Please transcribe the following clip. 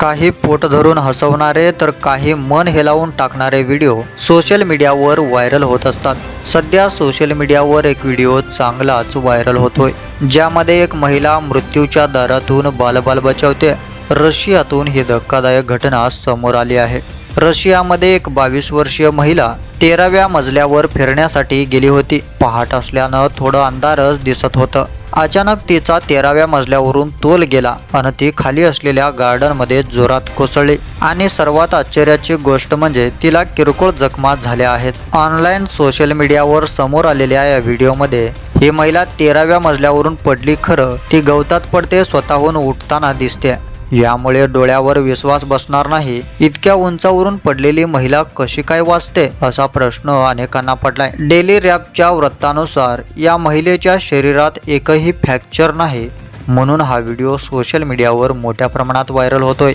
काही पोट धरून हसवणारे तर काही मन हेलावून टाकणारे व्हिडिओ सोशल मीडियावर व्हायरल होत असतात. सध्या सोशल मीडियावर एक व्हिडिओ चांगलाच व्हायरल होतोय ज्यामध्ये एक महिला मृत्यूच्या दारातून बालबाल बचावते. रशियातून ही धक्कादायक घटना समोर आली आहे. रशियामध्ये एक बावीस वर्षीय महिला तेराव्या मजल्यावर फिरण्यासाठी गेली होती. पहाट असल्यानं थोडं अंधारच दिसत होतं. अचानक तिचा तेराव्या मजल्यावरून तोल गेला आणि ती खाली असलेल्या गार्डनमध्ये जोरात कोसळली. आणि सर्वात आश्चर्याची गोष्ट म्हणजे तिला किरकोळ जखमा झाल्या आहेत. ऑनलाईन सोशल मीडियावर समोर आलेल्या या व्हिडिओमध्ये ही महिला तेराव्या मजल्यावरून पडली खरं ती गवतात पडते स्वतःहून उठताना दिसते. यामुळे डोळ्यावर विश्वास बसणार नाही. इतक्या उंचावरून पडलेली महिला कशी काय वाचते असा प्रश्न अनेकांना पडलाय. डेली रॅपच्या वृत्तानुसार या महिलेच्या शरीरात एकही फ्रॅक्चर नाही. म्हणून हा व्हिडिओ सोशल मीडियावर मोठ्या प्रमाणात व्हायरल होतोय.